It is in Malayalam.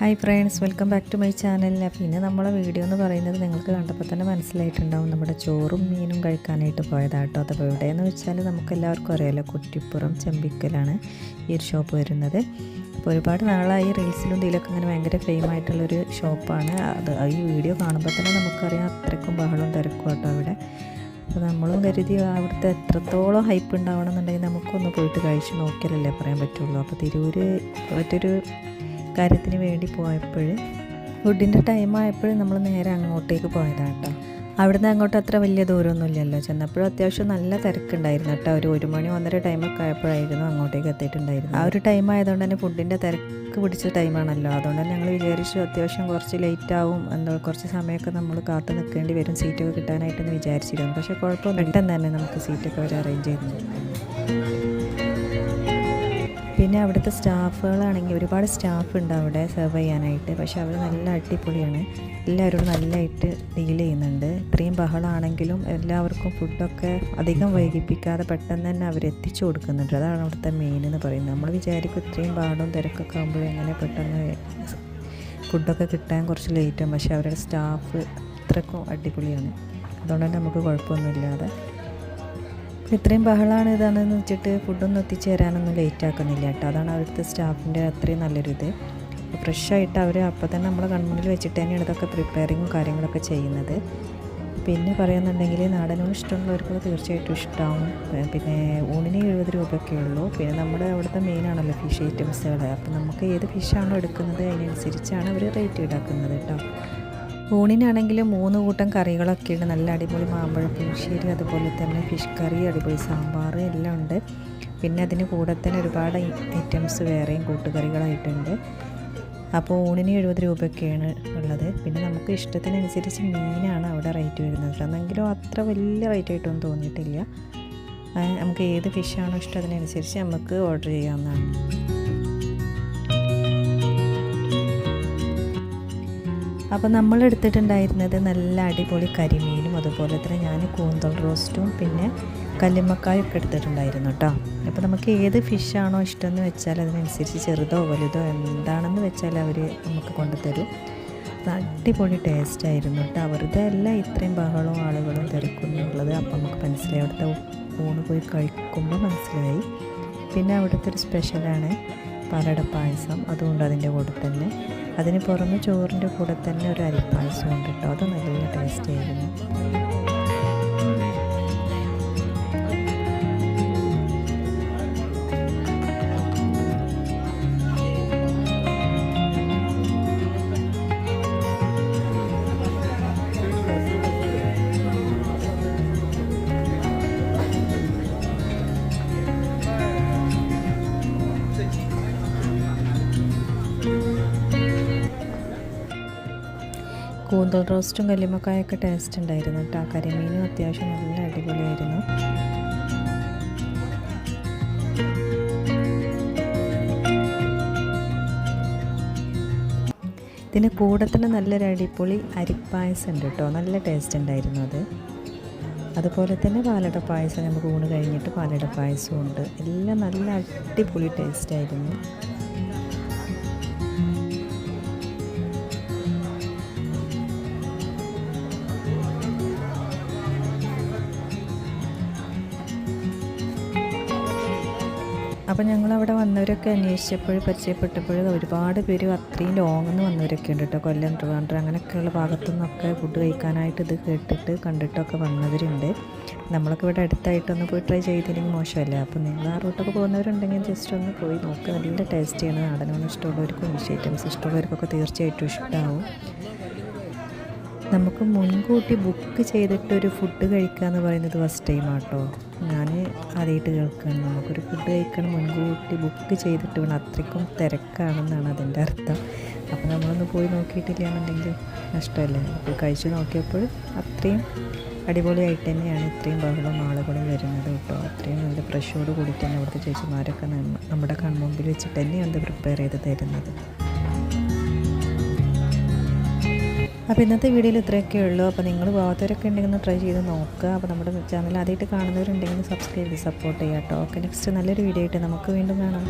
Hi friends welcome back to my channel പിന്നെ നമ്മളെ വീഡിയോ എന്ന് പറയുന്നത് നിങ്ങൾക്ക് കണ്ടപ്പോൾ തന്നെ മനസ്സിലായിട്ടുണ്ടാവും. നമ്മുടെ ചോറും മീനും കഴിക്കാനായിട്ട് പോയതാട്ടോ. അതപ്പോൾ എവിടെയെന്ന് വെച്ചാൽ നമുക്ക് എല്ലാവർക്കും അറിയാമല്ലോ കുറ്റിപ്പുറം ചെമ്പിക്കലാണ് ഈ ഒരു ഷോപ്പ് വരുന്നത്. അപ്പോൾ ഒരുപാട് നാളായി റീൽസിലും ഇതിലൊക്കെ അങ്ങനെ ഭയങ്കര ഫെയിം ആയിട്ടുള്ളൊരു ഷോപ്പാണ് അത് ഈ വീഡിയോ കാണുമ്പോൾ തന്നെ നമുക്കറിയാം അത്രയ്ക്കും ബഹളവും തിരക്കും കേട്ടോ അവിടെ. അപ്പോൾ നമ്മളും കരുതി അവിടുത്തെ എത്രത്തോളം ഹൈപ്പ് ഉണ്ടാവണമെന്നുണ്ടെങ്കിൽ നമുക്കൊന്ന് പോയിട്ട് കഴിച്ച് നോക്കിയാലല്ലേ പറയാൻ പറ്റുള്ളൂ. അപ്പോൾ തിരൂർ മറ്റൊരു കാര്യത്തിന് വേണ്ടി പോയപ്പോൾ ഫുഡിന്റെ ടൈം ആയപ്പോൾ നമ്മൾ നേരെ അങ്ങോട്ടേക്ക് പോയതാണ് കേട്ടോ. അവിടുന്ന് അങ്ങോട്ട് അത്ര വലിയ ദൂരമൊന്നുമില്ലല്ലോ ചെന്നപ്പോഴും അത്യാവശ്യം നല്ല തിരക്കുണ്ടായിരുന്നു കേട്ടോ. ഒരു ഒരു മണി ഒന്നര ടൈമൊക്കെ ആയപ്പോഴായിരുന്നു അങ്ങോട്ടേക്ക് എത്തിയിട്ടുണ്ടായിരുന്നു ആ ഒരു ടൈം ആയതുകൊണ്ട് തന്നെ ഫുഡിന്റെ തിരക്ക് പിടിച്ച ടൈമാണല്ലോ അതുകൊണ്ട് ഞങ്ങൾ വിചാരിച്ചു അത്യാവശ്യം കുറച്ച് ലേറ്റ് ആവും. എന്താ കുറച്ച് സമയമൊക്കെ നമ്മൾ കാത്തു നിൽക്കേണ്ടി വരും. സീറ്റൊക്കെ കിട്ടാനായിട്ടെന്ന് വിചാരിച്ചിരുന്നു. പക്ഷേ കുഴപ്പമൊന്നും പെട്ടെന്ന് തന്നെ നമുക്ക് സീറ്റൊക്കെ അവർ അറേഞ്ച് ചെയ്യുന്നു പിന്നെ അവിടുത്തെ സ്റ്റാഫുകളാണെങ്കിൽ ഒരുപാട് സ്റ്റാഫ് ഉണ്ട് അവിടെ സെർവ് ചെയ്യാനായിട്ട്. പക്ഷേ അവർ നല്ല അടിപൊളിയാണ്. എല്ലാവരോടും നല്ലതായിട്ട് ഡീൽ ചെയ്യുന്നുണ്ട്. ഇത്രയും ബഹളമാണെങ്കിലും എല്ലാവർക്കും ഫുഡൊക്കെ അധികം വൈകിപ്പിക്കാതെ പെട്ടെന്ന് തന്നെ അവർ എത്തിച്ചു കൊടുക്കുന്നുണ്ട്. അതാണ് അവിടുത്തെ മെയിൻ എന്ന് പറയുന്നത്. നമ്മൾ വിചാരിക്കും ഇത്രയും ബഹളവും തിരക്കൊക്കെ ആകുമ്പോൾ എങ്ങനെ പെട്ടെന്ന് ഫുഡൊക്കെ കിട്ടാൻ കുറച്ച് ലേറ്റാകും പക്ഷേ അവരുടെ സ്റ്റാഫ് അത്രക്കും അടിപൊളിയാണ്. അതുകൊണ്ട് തന്നെ നമുക്ക് കുഴപ്പമൊന്നുമില്ലാതെ ഇത്രയും ബഹളമാണ് ഇതാണെന്ന് വെച്ചിട്ട് ഫുഡൊന്നും എത്തിച്ചേരാനൊന്നും ലേറ്റ് ആക്കുന്നില്ല കേട്ടോ. അതാണ് അവിടുത്തെ സ്റ്റാഫിന്റെ അത്രയും നല്ലൊരു ഇത് ഫ്രഷായിട്ട് അവർ അപ്പോൾ തന്നെ നമ്മളെ കൺമുന്നിൽ വെച്ചിട്ട് തന്നെയാണ് ഇതൊക്കെ പ്രിപ്പയറിങ്ങും കാര്യങ്ങളൊക്കെ ചെയ്യുന്നത്. പിന്നെ പറയുന്നുണ്ടെങ്കിൽ നാടനൂണ് ഇഷ്ടമുള്ളവർക്ക് തീർച്ചയായിട്ടും ഇഷ്ടമാവും പിന്നെ ഊണിന് എഴുപത് രൂപയൊക്കെ ഉള്ളൂ. പിന്നെ നമ്മുടെ അവിടുത്തെ മെയിനാണല്ലോ ഫിഷ് ഐറ്റംസുകൾ അപ്പോൾ നമുക്ക് ഏത് ഫിഷാണോ എടുക്കുന്നത് അതിനനുസരിച്ചാണ് അവർ റേറ്റ് ഈടാക്കുന്നത് കേട്ടോ. ഊണിനാണെങ്കിൽ മൂന്ന് കൂട്ടം കറികളൊക്കെയുണ്ട്. നല്ല അടിപൊളി മാമ്പഴം പുളിശ്ശേരി അതുപോലെ തന്നെ ഫിഷ് കറി അടിപൊളി സാമ്പാർ എല്ലാം ഉണ്ട്. പിന്നെ അതിന് കൂടെ തന്നെ ഒരുപാട് ഐറ്റംസ് വേറെയും കൂട്ടുകറികളായിട്ടുണ്ട്. അപ്പോൾ ഊണിന് എഴുപത് രൂപയൊക്കെയാണ് ഉള്ളത്. പിന്നെ നമുക്ക് ഇഷ്ടത്തിനനുസരിച്ച് മീനാണ് അവിടെ റേറ്റ് വരുന്നത്. എന്നെങ്കിലും അത്ര വലിയ റേറ്റ് ആയിട്ടൊന്നും തോന്നിയിട്ടില്ല. നമുക്ക് ഏത് ഫിഷാണോ ഇഷ്ടം അതിനനുസരിച്ച് നമുക്ക് ഓർഡർ ചെയ്യാവുന്നതാണ്. അപ്പോൾ നമ്മൾ എടുത്തിട്ടുണ്ടായിരുന്നത് നല്ല അടിപൊളി കരിമീനും അതുപോലെ തന്നെ ഞാൻ കൂന്തൽ റോസ്റ്റും പിന്നെ കല്ലുമ്മക്കായും ഒക്കെ എടുത്തിട്ടുണ്ടായിരുന്നു കേട്ടോ അപ്പോൾ നമുക്ക് ഏത് ഫിഷാണോ ഇഷ്ടമെന്ന് വെച്ചാൽ അതിനനുസരിച്ച് ചെറുതോ വലുതോ എന്താണെന്ന് വെച്ചാൽ അവർ നമുക്ക് കൊണ്ടുതരും. അടിപൊളി ടേസ്റ്റ് ആയിരുന്നു കേട്ടോ വെറുതെ അല്ല ഇത്രയും ബഹളവും ആളുകളും തിരക്കുന്നുള്ളത് അപ്പോൾ നമുക്ക് മനസ്സിലായി. അവിടുത്തെ ഊണ് പോയി കഴിക്കുമ്പോൾ മനസ്സിലായി. പിന്നെ അവിടുത്തെ ഒരു സ്പെഷ്യലാണ് പാലട പായസം. അതുകൊണ്ട് അതിന്റെ കൂടെ തന്നെ അതിന് പുറമെ ചോറിന്റെ കൂടെ തന്നെ ഒരു അരിപ്പായസം ഉണ്ട് കേട്ടോ. അത് നല്ല കൂന്തൽ റോസ്റ്റും കല്ലിമക്കായൊക്കെ ടേസ്റ്റ് ഉണ്ടായിരുന്നു കേട്ടോ. കരിമീനും അത്യാവശ്യം നല്ല അടിപൊളിയായിരുന്നു. ഇതിന് കൂടെ തന്നെ നല്ലൊരു അടിപൊളി അരിപ്പായസം ഉണ്ട് കേട്ടോ. നല്ല ടേസ്റ്റ് ഉണ്ടായിരുന്നു അത്. അതുപോലെ തന്നെ പാലട പായസം നമുക്ക് ഊണ് കഴിഞ്ഞിട്ട് പാലട പായസവും ഉണ്ട്. എല്ലാം നല്ല അടിപൊളി ടേസ്റ്റ് അപ്പോൾ ഞങ്ങൾ അവിടെ വന്നവരൊക്കെ അന്വേഷിച്ചപ്പോൾ പരിചയപ്പെട്ടപ്പോൾ ഒരുപാട് പേര് അത്രയും ലോങ്ങിൽ വന്നവരൊക്കെ ഉണ്ട് കേട്ടോ കൊല്ലം ട്രിവാൻഡ്രം അങ്ങനെയൊക്കെയുള്ള ഭാഗത്തു നിന്നൊക്കെ ഫുഡ് കഴിക്കാനായിട്ട് ഇത് കേട്ടിട്ട് കണ്ടിട്ടൊക്കെ വന്നവരുണ്ട്. നമ്മളൊക്കെ ഇവിടെ അടുത്തായിട്ടൊന്ന് പോയി ട്രൈ ചെയ്തില്ലെങ്കിൽ മോശമല്ല? അപ്പോൾ നിങ്ങൾ ആ റൂട്ടൊക്കെ പോകുന്നവരുണ്ടെങ്കിൽ ജസ്റ്റ് ഒന്ന് പോയി നോക്കുക നല്ല ടേസ്റ്റിയാണ് നാടനൊന്നും ഇഷ്ടമുള്ളവർക്കും ഫിഷ് ഐറ്റംസ് ഇഷ്ടമുള്ളവർക്കൊക്കെ തീർച്ചയായിട്ടും ഇഷ്ടമാവും നമുക്ക് മുൻകൂട്ടി ബുക്ക് ചെയ്തിട്ട് ഒരു ഫുഡ് കഴിക്കുക എന്ന് പറയുന്നത് ഫസ്റ്റ് ടൈം ആട്ടോ. ഞാൻ ആദ്യമായിട്ട് കേൾക്കുകയാണ് നമുക്കൊരു ഫുഡ് കഴിക്കണം മുൻകൂട്ടി ബുക്ക് ചെയ്തിട്ട് വേണം. അത്രയ്ക്കും തിരക്കാണെന്നാണ് അതിന്റെ അർത്ഥം. അപ്പോൾ നമ്മളൊന്ന് പോയി നോക്കിയിട്ടില്ല എന്നുണ്ടെങ്കിൽ നഷ്ടമല്ലേ? അപ്പോൾ കഴിച്ചു നോക്കിയപ്പോൾ അത്രയും അടിപൊളിയായിട്ട് തന്നെയാണ് ഇത്രയും ബഹളം ആളുകളും വരുന്നത് കേട്ടോ. അത്രയും നല്ല ഫ്രഷോട് കൂടി തന്നെ അവിടുത്തെ ചേച്ചിമാരൊക്കെ നമ്മുടെ കൺമുമ്പിൽ വെച്ചിട്ട് തന്നെയാണ് പ്രിപ്പയർ ചെയ്ത് തരുന്നത്. അപ്പോൾ ഇന്നത്തെ വീഡിയോയിൽ ഇത്രയൊക്കെ ഉള്ളൂ. അപ്പോൾ നിങ്ങൾ പോകാത്തവരൊക്കെ ഉണ്ടെങ്കിൽ ഒന്ന് ട്രൈ ചെയ്ത് നോക്കുക. അപ്പോൾ നമ്മുടെ ചാനൽ ആദ്യമായിട്ട് കാണുന്നവരുണ്ടെങ്കിൽ സബ്സ്ക്രൈബ് ചെയ്ത് സപ്പോർട്ട് ചെയ്യാം കേട്ടോ. ഓക്കെ നെക്സ്റ്റ് നല്ലൊരു വീഡിയോ ആയിട്ട് നമുക്ക് വീണ്ടും കാണാം.